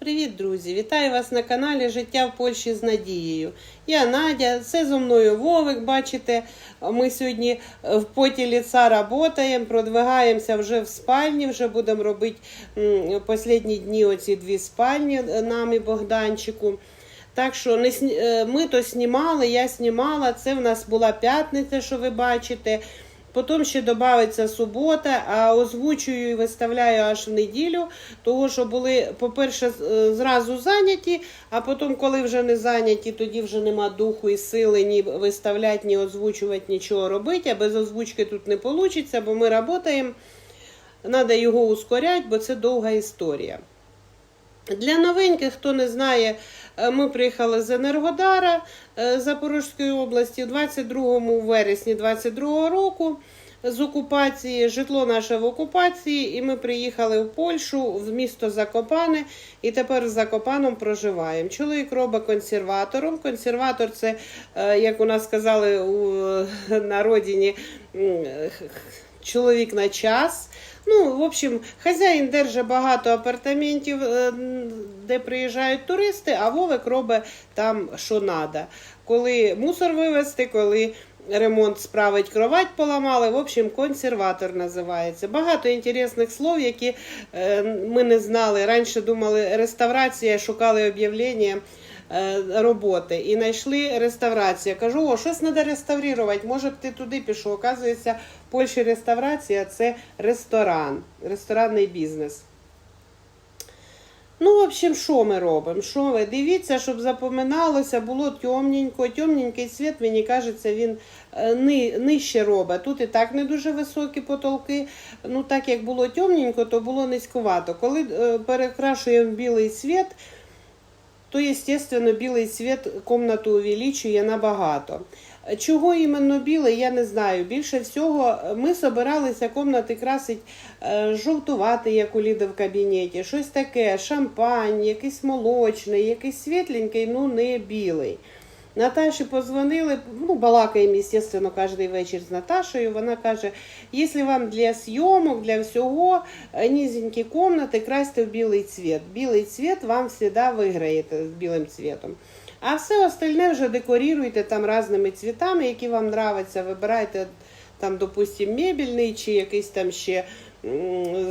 Привіт, друзі! Вітаю вас на каналі Життя в Польщі з Надією. Я Надя, це зо мною Вовик. Бачите, ми сьогодні в поті ліца працюємо, продвигаємося вже в спальні, вже будемо робити останні дні оці дві спальні нам і Богданчику. Так що не, е, ми то знімали, я знімала. Це в нас була п'ятниця, що ви бачите. Потім ще додається субота, а озвучую і виставляю аж в неділю, того що були, по-перше, е, зразу зайняті, а потім, коли вже не зайняті, тоді вже нема духу і сили ні виставляти, ні озвучувати, нічого робити. А без озвучки тут не вийде, бо ми працюємо. Треба його ускоряти, бо це довга історія. Для новеньких, хто не знає, е, ми приїхали з Енергодара е, Запорізької області 22 вересні 22 року з окупації. Житло наше в окупації, і ми приїхали в Польщу, в місто Закопане, і тепер в Закопаном проживаємо. Чоловік робить консерватором. Консерватор це, е, як у нас сказали у, на родині, чоловік на час. Ну, в общем, хазяїн держить багато апартаментів, е, де приїжджають туристи, а Вовик робить там, що треба. Коли мусор вивезти, коли ремонт справить, кровать поламали. В общем, консерватор називається. Багато інтересних слов, які е, ми не знали. Раніше думали реставрація, шукали об'явлення роботи і знайшли реставрацію. Я Кажу, о, щось треба реставрувати, може б ти туди пішов. Оказується, в Польщі реставрація це ресторан, ресторанний бізнес. Ну, в общем, що ми робимо? Що ви? Дивіться, щоб запоминалося, було темненько. Темненький світ, мені кажеться, він е, ни, нижче робить. Тут і так не дуже високі потолки. Ну, так як було темненько, то було низькувато. Коли е, перекрашуємо білий світ, то, естественно, білий світ комнату увеличує набагато. Чого іменно білий, я не знаю. Більше всього, ми собиралися комнати красить е, жовтувати, як у Ліди в кабінеті, щось таке, шампань, якийсь молочний, якийсь світленький, ну не білий. Наташі позвонили, ну, балакаємо, звісно, кожен вечір з Наташею. Вона каже: якщо вам для зйомок, для всього е, низенькі комнати, красьте в білий цвіт. Білий цвіт вам завжди виграєте з білим цвітом. А все остальне вже декоріруйте там різними цвітами, які вам нравляться. Вибирайте там, допустим, мебельний чи якийсь там ще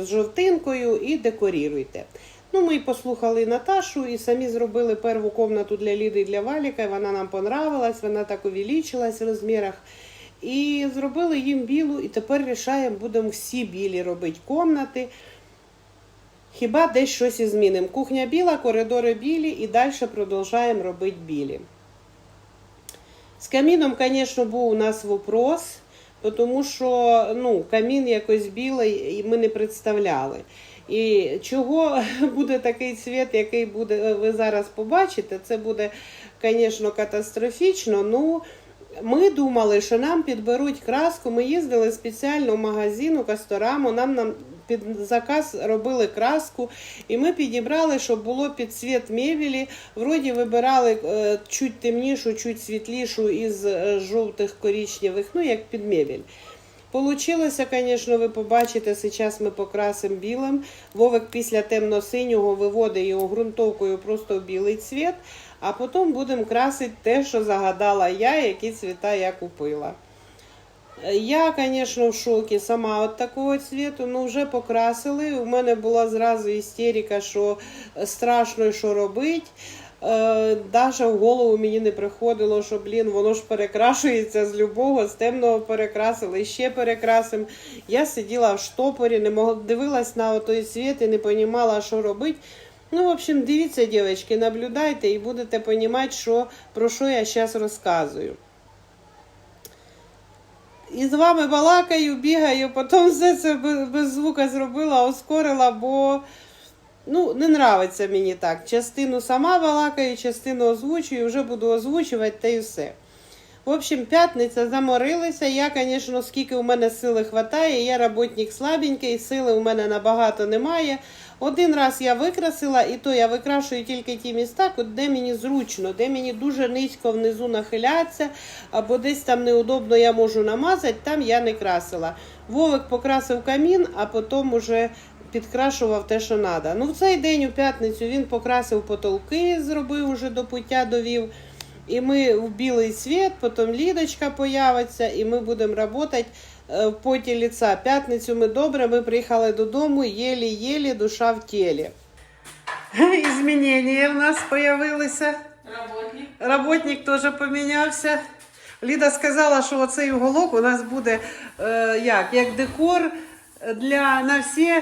з жовтинкою і декоріруйте. Ну, ми послухали Наташу і самі зробили першу комнату для Ліди і для Валіка. і Вона нам понравилась, вона так увеличилась в розмірах. І зробили їм білу, і тепер рішаємо, будемо всі білі робити комнати. Хіба десь щось і змінимо. Кухня біла, коридори білі і далі продовжуємо робити білі. З каміном, звісно, був у нас вопрос, тому що ну, камін якось білий і ми не представляли. І чого буде такий цвіт, який буде, ви зараз побачите, це буде, звісно, катастрофічно. Ну, ми думали, що нам підберуть краску. Ми їздили спеціально в магазин у Кастораму, нам, нам під заказ робили краску, і ми підібрали, щоб було під цвіт мебелі. Вроді вибирали е, чуть темнішу, чуть світлішу із е, жовтих коричневих, ну як під мебель. Получилося, звісно, ви побачите, зараз ми покрасимо білим. Вовик після темно-синього виводить його ґрунтовкою просто в білий цвіт, а потім будемо красити те, що загадала я, які цвіта я купила. Я, звісно, в шокі сама від такого цвіту, ну вже покрасили. У мене була зразу істерика, що страшно що робити. Е, Даже в голову мені не приходило, що блін, воно ж перекрашується з любого, з темного перекрасили, ще перекрасимо. Я сиділа в штопорі, не могла дивилась на той світ і не розуміла, що робити. Ну, в общем, дивіться, дівчатки, наблюдайте і будете розуміти, що, про що я зараз розказую. І з вами балакаю, бігаю, потім все це без звука зробила, ускорила, бо ну, не нравиться мені так. Частину сама балакаю, частину озвучую, вже буду озвучувати та й все. В общем, п'ятниця заморилися. Я, звісно, скільки у мене сили вистачає, я роботник слабенький, сили у мене набагато немає. Один раз я викрасила, і то я викрашую тільки ті міста, де мені зручно, де мені дуже низько внизу нахилятися, або десь там неудобно я можу намазати, там я не красила. Вовик покрасив камін, а потім уже підкрашував те, що треба. Ну, в цей день, у п'ятницю, він покрасив потолки, зробив уже до пуття довів. І ми в білий світ, потім Лідочка появиться, і ми будемо працювати е, в поті ліца. П'ятницю ми добре, ми приїхали додому, єлі-єлі, душа в тілі. Змінення в нас з'явилися. Работник. Работник теж помінявся. Ліда сказала, що оцей уголок у нас буде е, як, як декор для на всі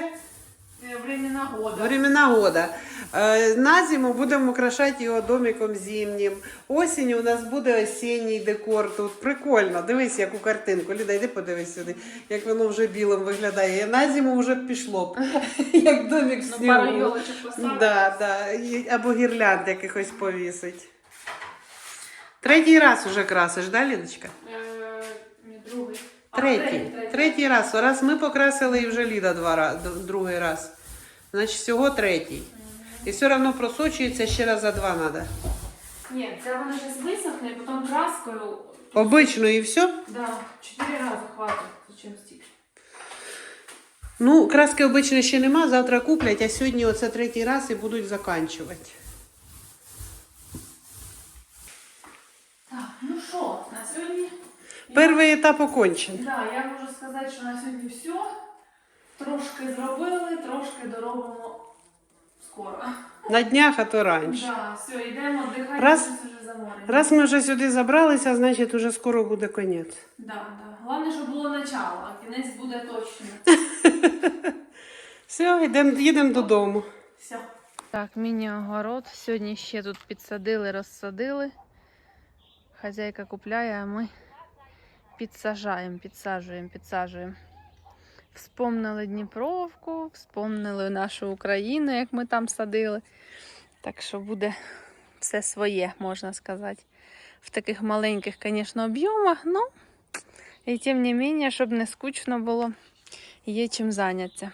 Времена года. времена года. Е, на зиму будемо украшати його домиком зимнім. Осінь у нас буде осінній декор тут. Прикольно. Дивись, яку картинку. Ліда, йди подивись сюди, як воно вже білим виглядає. На зиму вже пішло б. Як домик в Ну, пару поставить. Да, да. Або гірлянд якихось повісить. Третій раз уже красиш, да, Лідочка? Е, другий. Третій. Третій раз. Раз ми покрасили і вже Ліда два рази, другий раз. Значить, всього третій. І все одно просочується ще раз за два треба. Ні, це вона зараз висохне, потім краскою. Обично і все. Да, чотири рази хватить. Зачем стільки? Ну, краски обично ще нема, завтра куплять, а сьогодні оце третій раз і будуть заканчувати. Так, ну що, на сьогодні. Перший етап окончен. Да, я можу сказати, що на сьогодні все. Трошки зробили, трошки доробимо скоро. На днях, а то раніше. Да, все, йдемо віддихати, Раз- щось уже заморені. Раз ми вже сюди забралися, значить уже скоро буде конець. Да, да. Головне, щоб було начало, а кінець буде точно. Все, йдемо, їдемо додому. Все. Так, міні-огород. Сьогодні ще тут підсадили, розсадили. Хазяйка купляє, а ми підсажаємо, підсаджуємо, підсаджуємо. Вспомнили Дніпровку, вспомнили нашу Україну, як ми там садили. Так що буде все своє, можна сказати. В таких маленьких, звісно, об'ємах, ну і тим не менше, щоб не скучно було, є чим зайнятися.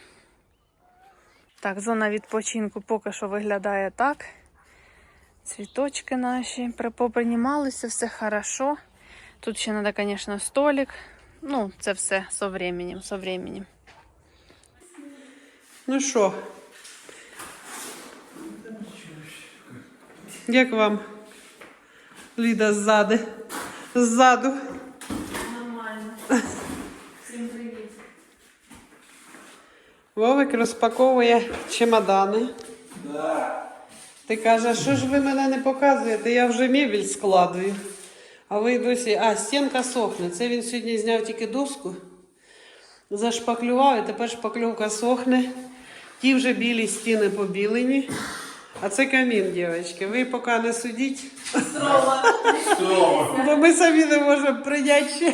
Так, зона відпочинку поки що виглядає так. Цвіточки наші при- попринімалися, все хорошо. Тут ще треба, звісно, столик. Ну, це все со временем, со временем. Ну що? Як вам? Ліда ззади. Ззаду. Нормально. Всім привіт. Вовик розпаковує чемодани. Ти кажеш, що ж ви мене не показуєте? Я вже мебель складую. А ви досі. А, стінка сохне. Це він сьогодні зняв тільки доску. Зашпаклював, і тепер шпаклювка сохне. Ті вже білі стіни побілені. А це камін, дівчатки. Ви поки не судіть. Бо ми самі не можемо прийняти ще.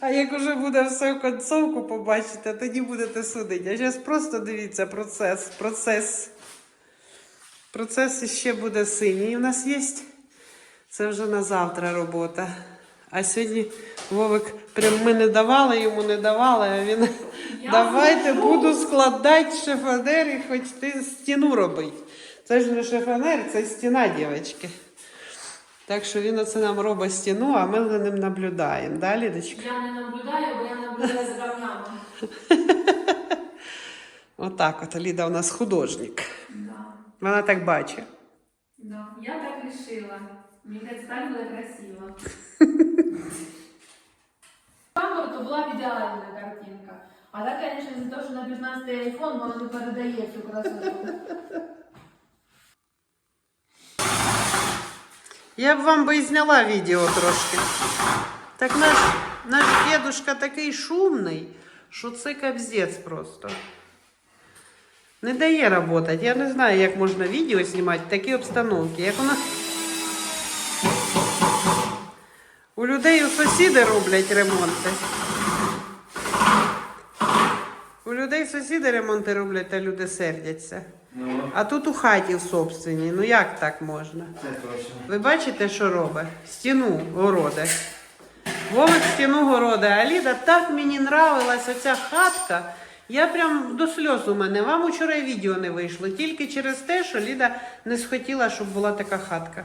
А як уже буде все в концовку побачите, тоді будете судити. А зараз просто дивіться процес. Процес. Процес ще буде синій. У нас є. Це вже на завтра робота. А сьогодні Вовик, прям ми не давали, йому не давали, а він Я давайте зроблю». буду складати шифонер і хоч ти стіну робить. Це ж не шифонер, це стіна, дівчатки. Так що він оце нам робить стіну, а ми за ним наблюдаємо. Да, Лідочка? Я не наблюдаю, бо я наблюдаю за. Отак от Ліда у нас художник. Да. Вона так бачить. Да. Я так вирішила. Мені здається, так буде красиво. Камера то була б ідеальна картинка. А так, звісно, за те, що на 15 айфон воно не передає цю красоту. Я б вам би і зняла відео трошки. Так наш, наш дедушка такий шумний, що це капздець просто. Не дає працювати. Я не знаю, як можна відео знімати в такій обстановці. Як у нас... У людей у сусіди роблять ремонти. У людей сусіди ремонти роблять, а люди сердяться. Ну, А тут у хаті в собственній. Ну як так можна? це точно. Ви бачите, що робить? Стіну городе. Вовик стіну городе. А Ліда, так мені нравилась оця хатка. Я прям до сльоз у мене. Вам учора відео не вийшло. Тільки через те, що Ліда не схотіла, щоб була така хатка.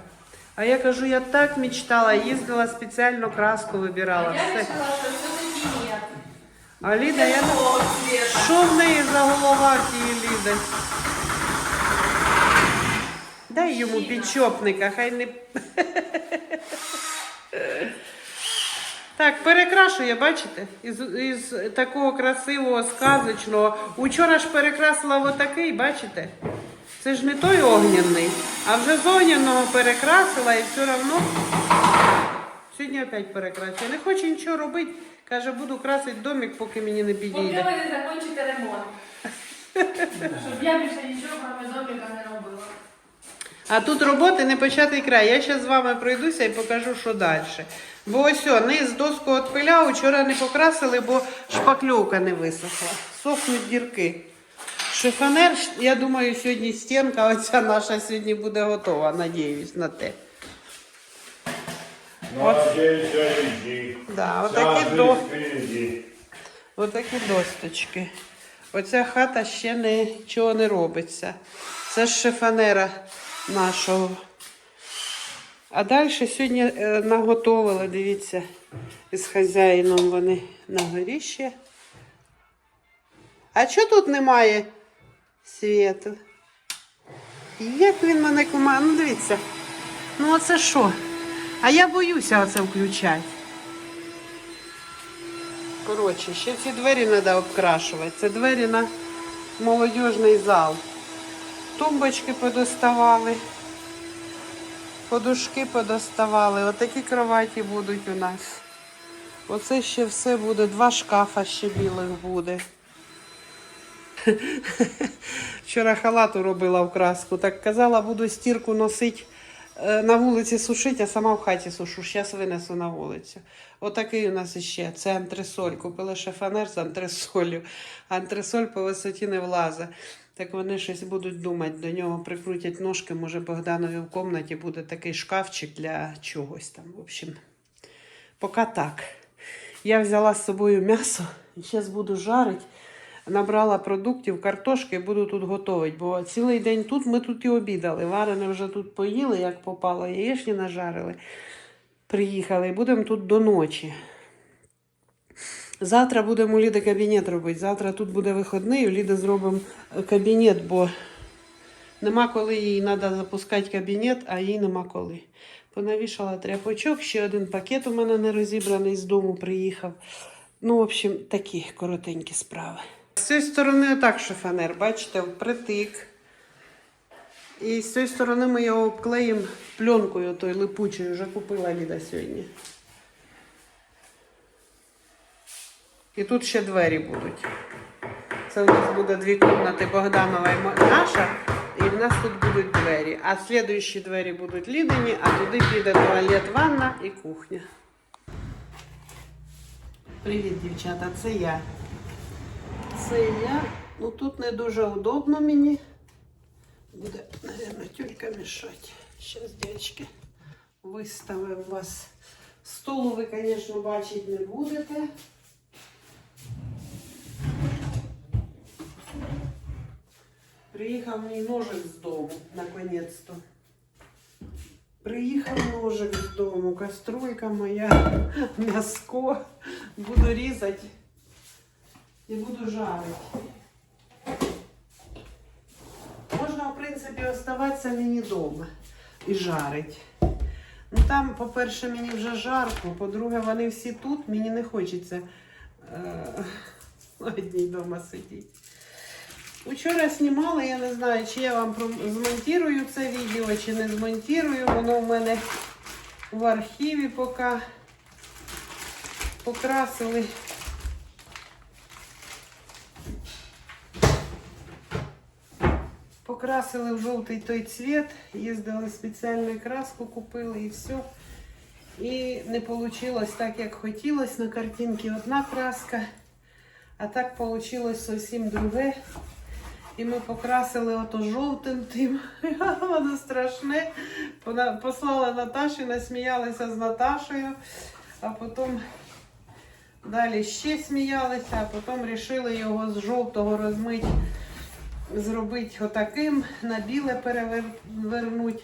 А я кажу, я так мечтала, їздила спеціально краску вибирала. А я Все. вирішила, що все-таки. А Ліда, я не. Що в неї за голова тієї Ліди? Дай йому підчопника, хай не. Так, перекрашує, бачите? Із, із такого красивого, сказочного. Учора ж перекрасила отакий, бачите? Це ж не той огняний, а вже з огняного перекрасила і все одно. Сьогодні опять перекрасила. Не хоче нічого робити. Каже, буду красити домик, поки мені не Поки підійде. ви не закінчите ремонт. Щоб я більше нічого кроме домика не робила. А тут роботи не початий край. Я зараз з вами пройдуся і покажу, що далі. Бо ось о, низ доску відпиляв, вчора не покрасили, бо шпакльовка не висохла. Сохнуть дірки. Шифонер, я думаю, сьогодні стінка оця наша сьогодні буде готова. Надіюсь на те. Надейся, иди. Да, Вся отакі, до, отакі досточки. Оця хата ще нічого не робиться. Це ж шифонера нашого. А далі сьогодні е, наготовили, дивіться, з хазяїном вони на горі ще. А чого тут немає світу? Як він мене кума? Ну дивіться. Ну оце що? А я боюся оце включати. Коротше, ще ці двері треба обкрашувати. Це двері на молодіжний зал. Тумбочки подоставали. Подушки подоставали. Отакі кроваті будуть у нас. Оце ще все буде. Два шкафа ще білих буде. Вчора халату робила в краску. Так казала, буду стірку носити е, на вулиці сушити, а сама в хаті сушу. Зараз винесу на вулицю. Отакий у нас іще. Це антресоль. Купили шифонер з антресолью. Антресоль по висоті не влазить. Так вони щось будуть думати, до нього прикрутять ножки, може Богданові в кімнаті буде такий шкафчик для чогось там. В общем, поки так. Я взяла з собою м'ясо і зараз буду жарити. Набрала продуктів, картошки і буду тут готувати. Бо цілий день тут ми тут і обідали. Варене вже тут поїли, як попало, яєчні нажарили. Приїхали і будемо тут до ночі. Завтра будемо у Ліди кабінет робити. Завтра тут буде вихідний, у Ліди зробимо е, кабінет, бо нема коли їй треба запускати кабінет, а їй нема коли. Понавішала тряпочок, ще один пакет у мене не розібраний з дому приїхав. Ну, в общем, такі коротенькі справи. З цієї сторони отак шифонер, бачите, впритик. І з цієї сторони ми його обклеїмо пленкою той липучою, вже купила Ліда сьогодні. І тут ще двері будуть. Це в нас буде дві кімнати Богданова і наша, і в нас тут будуть двері. А слідуючі двері будуть Лідині, а туди піде туалет, ванна і кухня. Привіт, дівчата, це я. Це я. Ну тут не дуже удобно мені. Буде, мабуть, тюлька мішати. Зараз, дівчатки, виставив вас. Столу ви, звісно, бачити не будете. Приїхав мій ножик з дому, наконець-то. Приїхав ножик з дому, каструлька моя, м'яско. Буду різати і буду жарити. Можна, в принципі, оставатися мені вдома і жарити. Ну там, по-перше, мені вже жарко, по-друге, вони всі тут, мені не хочеться е- одній вдома сидіти. Вчора знімала, я не знаю, чи я вам змонтірую це відео, чи не змонтірую. Воно в мене в архіві поки покрасили. Покрасили в жовтий той цвіт, їздили спеціальну краску, купили і все. І не вийшло так, як хотілося. На картинці одна краска, а так вийшло зовсім друге. І ми покрасили ото жовтим тим. Воно страшне. Послала Наташі, насміялися з Наташею, а потім далі ще сміялися, а потім вирішили його з жовтого розмити, зробити отаким, на біле перевернути.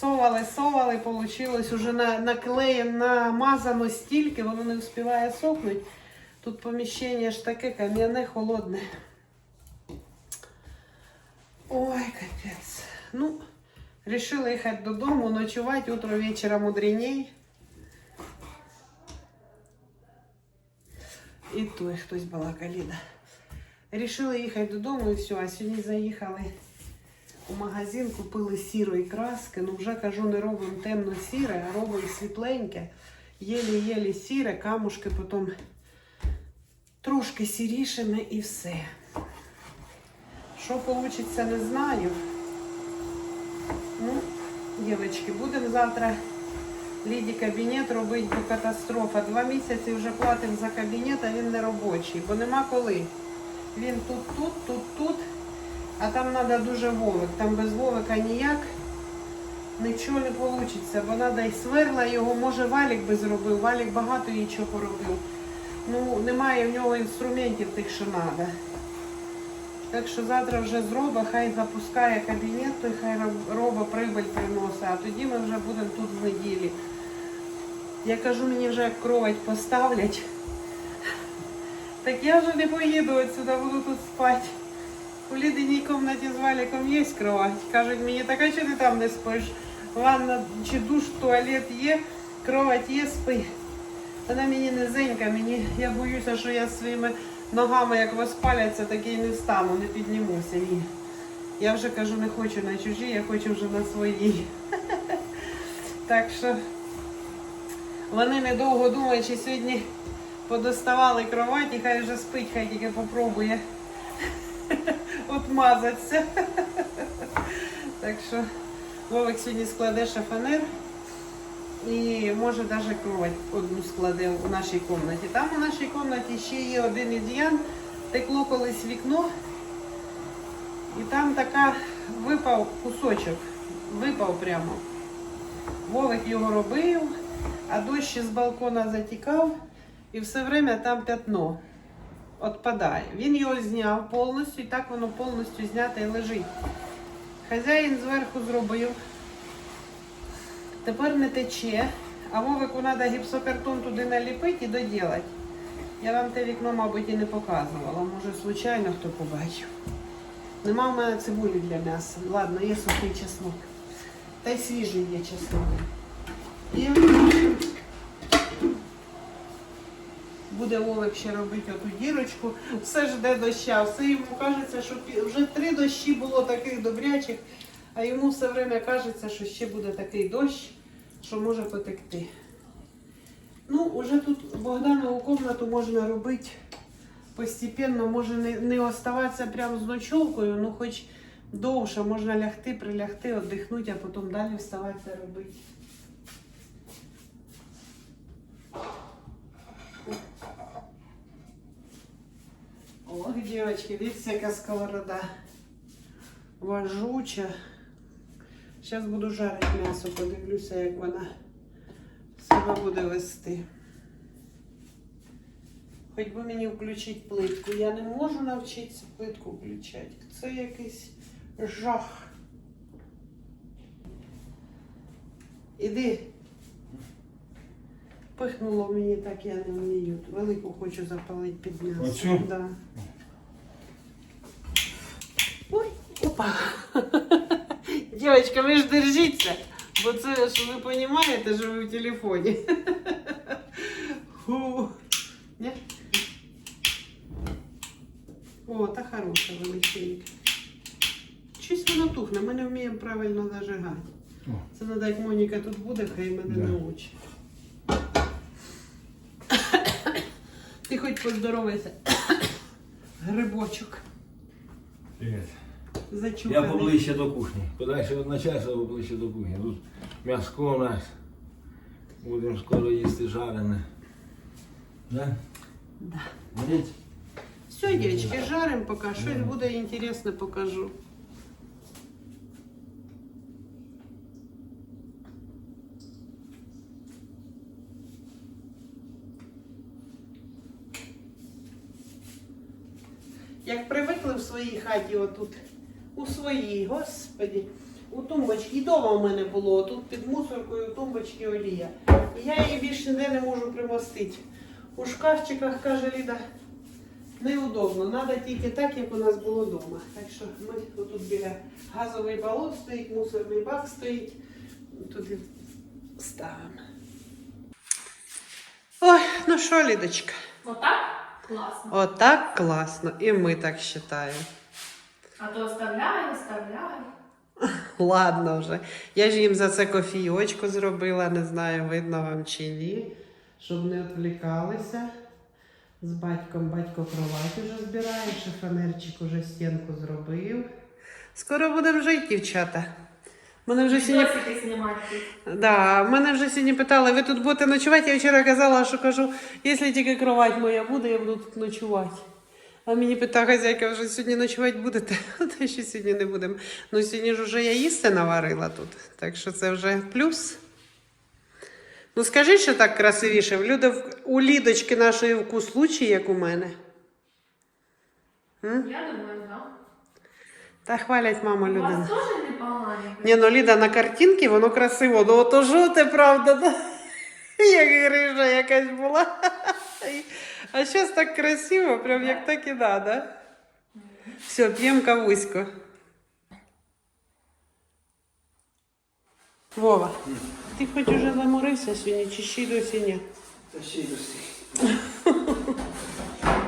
Совали, совали, вийшло уже на, наклеєм намазано стільки, воно не встигає сохнути. Тут поміщення ж таке кам'яне, холодне. Ой, капець. Ну, решила їхати додому, ночувати, утро вечора мудреней. І той хтось балакаліда. Рішили їхати додому і все. А сьогодні заїхали у магазин, купили сірої краски. Ну вже кажу, не робимо темно-сіре, а робимо світленьке. Єлі-єлі сіре, камушки потім трошки сірішими і все. Що вийде, не знаю. Ну, дівчатки, будемо завтра Ліді кабінет робити, бо катастрофа. Два місяці вже платимо за кабінет, а він не робочий, бо нема коли. Він тут, тут, тут, тут. А там треба дуже вовик. Там без вовика ніяк нічого не вийде. Бо треба і сверла його, може валік би зробив. Валік багато їй чого поробив. Ну, немає в нього інструментів тих, що треба. Так що завтра вже зроба, хай запускає кабінет, той хай роб- роба прибыль приносить, а тоді ми вже будемо тут в неділі. Я кажу, мені вже як кровать поставлять. Так я вже не поїду отсюда, буду тут спати. У Лідиній кімнаті з валіком є кровать. Кажуть мені, так а чого ти там не спиш? Ванна чи душ, туалет є, кровать є, спи. Вона мені низенька, мені, я боюся, що я своїми ногами, як розпаляться, так і не встану, не піднімуся. Ні. Я вже кажу, не хочу на чужій, я хочу вже на своїй. Так що вони недовго думаючи, сьогодні подоставали кроваті, хай вже спить, хай тільки попробує отмазатися. Так що Вовик сьогодні складе шафанер. І може навіть кровать одну складе у нашій кімнаті. Там у нашій кімнаті ще є один із'ян, текло колись вікно, і там така випав кусочок, випав прямо. Вовик його робив, а дощ з балкона затікав, і все время там п'ятно відпадає. Він його зняв повністю, і так воно повністю зняте і лежить. Хазяїн зверху зробив. Тепер не тече, а Вовику треба гіпсокартон туди наліпити і доділати. Я вам те вікно, мабуть, і не показувала. Може, случайно хто побачив. Нема в мене цибулі для м'яса. Ладно, є сухий чеснок. Та й свіжий є чеснок. І буде Вовик ще робити оту дірочку. Все жде доща. Все йому кажеться, що вже три дощі було таких добрячих, а йому все время кажеться, що ще буде такий дощ, що може потекти. Ну, уже тут Богданову кімнату можна робити постепенно, може не, не оставатися прямо з ночовкою, ну хоч довше можна лягти, прилягти, віддихнути, а потім далі вставатися робити. Ох, девочки, видите, яка сковорода важуча. Зараз буду жарити м'ясо, подивлюся, як вона себе буде вести. Хоч би мені включити плитку. Я не можу навчитися плитку включати. Це якийсь жах. Іди. Пихнуло мені так, я не вмію. Велику хочу запалити під м'ясо. Оцю? Да. Ой, опа. Девочка, ви ж держіться, бо це ж ви розумієте, що ви в телефоні. Фу. Ні? О, та хороша величенька. Щось воно тухне, ми не вміємо правильно зажигати. Це треба, як Моніка тут буде, хай мене Да. научить. Ти хоч поздоровайся. Грибочок. Привіт. Зачуханий. Я поближче до кухні. Подальше від начальства поближче до кухні. Тут м'яско у нас. Будемо скоро їсти жарене. Да? Да. Беріть. Все, девочки, жарим пока. Щось буде інтересне, покажу. Хаті, отут, у своїй, господі, у тумбочці, і дома у мене було, тут під мусоркою у тумбочці олія. І я її більше ніде не можу примостити. у шкафчиках, каже Ліда, неудобно. Треба тільки так, як у нас було вдома. Так що ми тут біля газовий балон стоїть, мусорний бак стоїть. Туди ставимо. Ой, ну що, Лідочка? Отак? Класно. Отак класно. І ми так вважаємо. А то оставляй, оставляй. Ладно вже. Я ж їм за це кофійочку зробила, не знаю, видно вам чи ні, щоб не відвлікалися. З батьком батько кровать уже збирає, шифонерчик уже стінку зробив. Скоро будемо жити, дівчата. Мене вже сьогодні. Да, мене вже сьогодні питали, ви тут будете ночувати? Я вчора казала, що кажу, якщо тільки кровать моя буде, я буду тут ночувати. А мені питає хазяйка, вже сьогодні ночувати будете? Та що сьогодні не будемо. Ну сьогодні ж вже я їсти наварила тут, так що це вже плюс. Ну скажи, що так красивіше. В у Лідочки нашої вкус лучший, як у мене. Я думаю, так. Та хвалять маму У вас Людина. теж непогані? Ні, ну Ліда на картинці воно красиво, ну ото жовте, правда, да? як грижа якась була. А зараз так красиво, прям як так і надо. Все, п'ємо кавуську. Вова, ти хоч уже заморився сьогодні, чи ще й досі ні? Та ще й досі.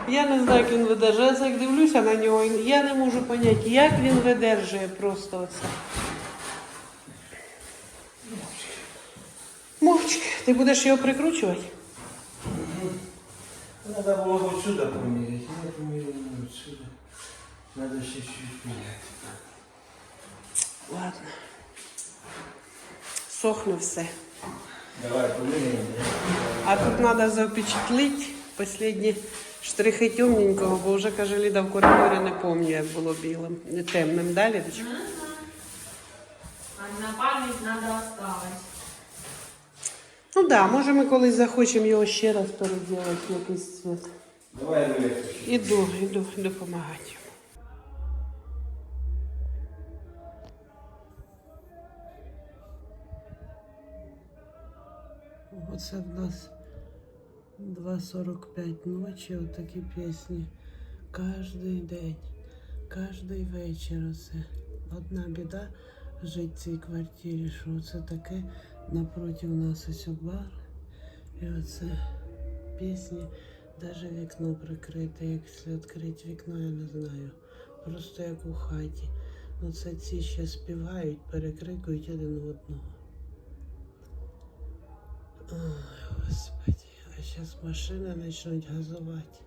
Я не знаю, як він видержує. Я як дивлюся на нього, я не можу зрозуміти, як він видержує просто оце. Мовчки, ти будеш його прикручувати? Надо було б отсюда поміряти. Не поміряли отсюда. Надо ще чуть поміряти. Ладно. Сохне все. Давай поміряємо. А тут треба запечатлити останні штрихи темненького, бо вже, каже, Ліда в коридорі не пам'ятаю, як було білим, не темним. Да, Лідочка? А на пам'ять треба оставити. Ну так, да, може ми колись захочемо його ще раз переділити в якийсь цвіт. Давай я. Іду, іду допомагати. Оце в нас 2.45 ночі, отакі пісні. Кожний день, кожний вечір. Оце. Одна біда жити в цій квартирі, що це таке напроти нас ось бар. І оце пісні. Даже вікно прикрите, якщо відкрити вікно, я не знаю. Просто як у хаті. Ну це ці ще співають, перекрикують один одного. Ой, господи, а зараз машини почнуть газувати.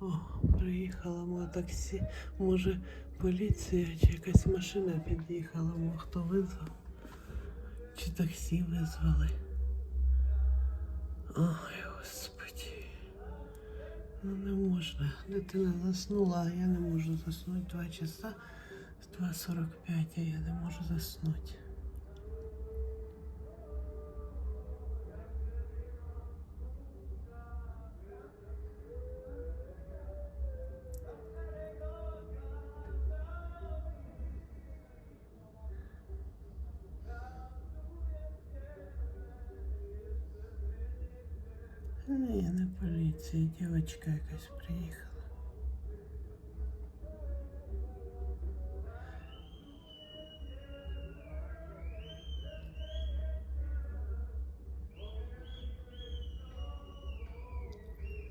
О, приїхала моє таксі. Може, поліція чи якась машина під'їхала, мов хто визвав? Чи таксі визвали? Ой, господі. Ну не можна. Дитина заснула, а я не можу заснути. Два часа 2.45, а я не можу заснути. Поліція, дівчинка якась приїхала.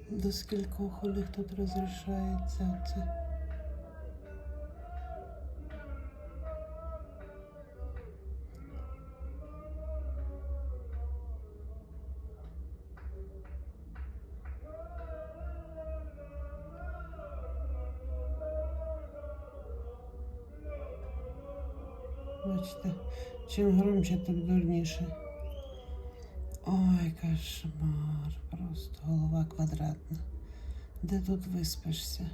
До скількох у них тут розрішається це? Бачите, чим громче, тим дурніше. Ой, кошмар, просто голова квадратна. Де тут виспишся?